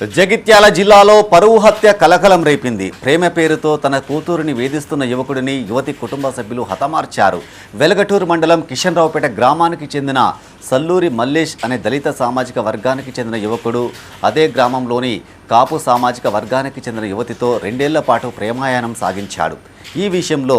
జగిత్యాల జిల్లాలో పరువు హత్య కలకలం రేపింది. ప్రేమ పేరుతో తన కూతురుని వేధిస్తున్న యువకుడిని యువతి కుటుంబ సభ్యులు హతమార్చారు. వెలగటూరు మండలం కిషన్రావుపేట గ్రామానికి చెందిన సల్లూరి మల్లేష్ అనే దళిత సామాజిక వర్గానికి చెందిన యువకుడు అదే గ్రామంలోని కాపు సామాజిక వర్గానికి చెందిన యువతితో రెండేళ్ళ పాటు ప్రేమాయాణం సాగించాడు. ఈ విషయంలో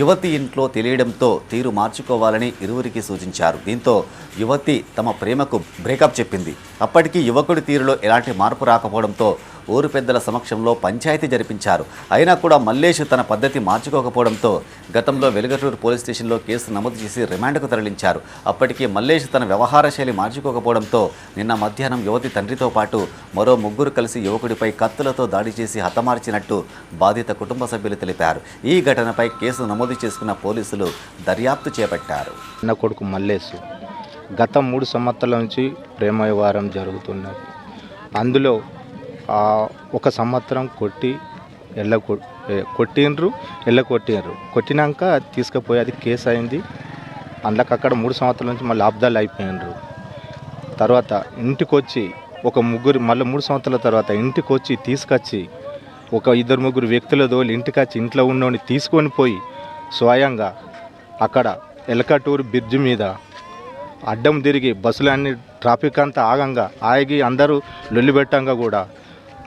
యువతి ఇంట్లో తెలియడంతో తీరు మార్చుకోవాలని ఇరువురికి సూచించారు. దీంతో యువతి తమ ప్రేమకు బ్రేకప్ చెప్పింది. అప్పటికి యువకుడి తీరులో ఎలాంటి మార్పు రాకపోవడంతో ఊరు పెద్దల సమక్షంలో పంచాయతీ జరిపించారు. అయినా కూడా మల్లేష్ తన పద్ధతి మార్చుకోకపోవడంతో గతంలో వెలుగటూరు పోలీస్ స్టేషన్లో కేసు నమోదు చేసి రిమాండ్కు తరలించారు. అప్పటికి మల్లేష్ తన వ్యవహార శైలి మార్చుకోకపోవడంతో నిన్న మధ్యాహ్నం యువతి తండ్రితో పాటు మరో ముగ్గురు కలిసి యువకుడిపై కత్తులతో దాడి చేసి హతమార్చినట్టు బాధిత కుటుంబ సభ్యులు తెలిపారు. ఈ ఘటనపై కేసు నమోదు చేసుకున్న పోలీసులు దర్యాప్తు చేపట్టారు. నా కొడుకు మల్లేసు గత మూడు సంవత్సరాల నుంచి ప్రేమ వ్యవహారం జరుగుతున్నది. అందులో ఒక సంవత్సరం కొట్టి ఎల్ల కొట్టిండ్రు ఎల్ల కొట్టిండ్రు. కొట్టినాక తీసుకుపోయి అది కేసు అయింది. అందులోకి అక్కడ మూడు సంవత్సరాల నుంచి మళ్ళీ అబ్దాలు అయిపోయినరు తర్వాత ఇంటికి వచ్చి ఒక ముగ్గురు మళ్ళీ మూడు సంవత్సరాల తర్వాత ఇంటికి వచ్చి తీసుకొచ్చి ఒక ఇద్దరు ముగ్గురు వ్యక్తుల తోలి ఇంటికి వచ్చి ఇంట్లో ఉన్నోని తీసుకొని పోయి స్వయంగా అక్కడ ఎలకటూరు బ్రిడ్జ్ మీద అడ్డం తిరిగి బస్సులన్నీ ట్రాఫిక్ అంతా ఆగంగా ఆగి అందరూ లొల్లిపెట్టంగా కూడా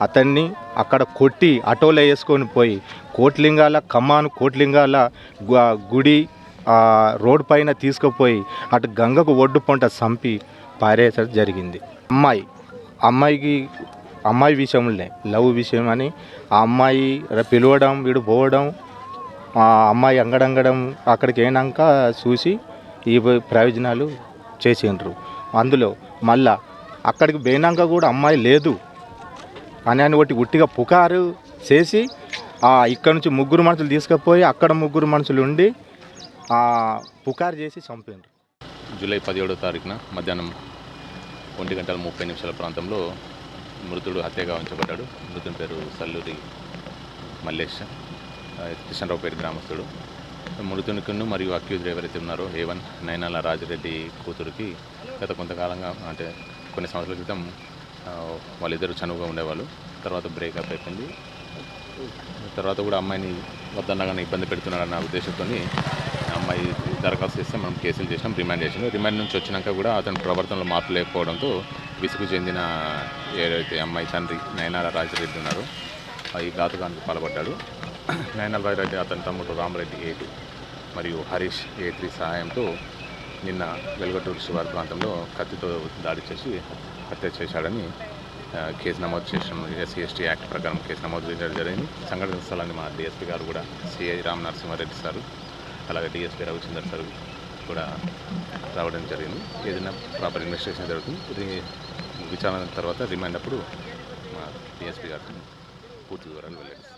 అతన్ని అక్కడ కొట్టి ఆటోలో వేసుకొని పోయి కోట్లింగాల ఖమ్మాను కోట్లింగాల గు- గుడి రోడ్డు రోడ్ పైన తీసుకుపోయి అటు గంగకు ఒడ్డు పొంట చంపి పారేసడం జరిగింది. అమ్మాయి అమ్మాయికి అమ్మాయి విషయంలో లవ్ విషయం అని ఆ అమ్మాయి పిలవడం వీడు పోవడం ఆ అమ్మాయి అంగడంగడం అక్కడికి అయినాక చూసి ఈ ప్రయోజనాలు చేసిండ్రు. అందులో మళ్ళా అక్కడికి పోయినాక కూడా అమ్మాయి లేదు. అని ఒకటి ఉట్టిగా పుకారు చేసి ఇక్కడ నుంచి ముగ్గురు మనుషులు తీసుకుపోయి అక్కడ ముగ్గురు మనుషులు ఉండి పుకారు చేసి చంపారు జూలై పదిహేడో తారీఖున మధ్యాహ్నం ఒంటి గంటల ముప్పై నిమిషాల ప్రాంతంలో మృతుడు హత్యగా ఉంచబడ్డాడు. మృతుని పేరు సల్లూరి మల్లేష్ కృష్ణరావుపేట గ్రామస్తుడు. మృతునికిను మరియు అక్యూజ్ ఎవరైతే ఉన్నారో ఏవన్ నయనాల రాజిరెడ్డి కూతురికి గత కొంతకాలంగా అంటే కొన్ని సంవత్సరాల క్రితం వాళ్ళిద్దరూ చనువుగా ఉండేవాళ్ళు. తర్వాత బ్రేకప్ అయిపోయింది. తర్వాత కూడా అమ్మాయిని వద్దన్నగానే ఇబ్బంది పెడుతున్నాడన్న ఉద్దేశంతో అమ్మాయి దరఖాస్తు చేస్తే మనం కేసులు చేసినాం రిమాండ్ చేసినాం. రిమాండ్ నుంచి వచ్చినాక కూడా అతని ప్రవర్తనలో మార్పు లేకపోవడంతో విసుగు చెందిన ఏదైతే అమ్మాయి తండ్రి నయనాల రాజరెడ్డి ఉన్నారు ఆ ఈ ఘాతుకానికి పాల్పడ్డాడు. నయనాల రాజరెడ్డి అతని తమ్ముడు రామరెడ్డి ఏ మరియు హరీష్ ఏ త్రీ సహాయంతో నిన్న వెలుగటూరు శివారు ప్రాంతంలో కత్తితో దాడి చేసి హత్య చేశాడని కేసు నమోదు చేసిన ఎస్సీ ఎస్టీ యాక్ట్ ప్రకారం కేసు నమోదు చేయడం జరిగింది. సంఘటన స్థలాన్ని మా డిఎస్పీ గారు కూడా సిఐ రామ్ నరసింహారెడ్డి సార్ అలాగే డిఎస్పీ రవిచందర్ సార్ కూడా రావడం జరిగింది. ఏదైనా ప్రాపర్ ఇన్వెస్టిగేషన్ జరుగుతుంది. విచారణ తర్వాత రిమైండ్ అప్పుడు మా డిఎస్పీ గారు పూర్తి వివరాలు వెళ్ళారు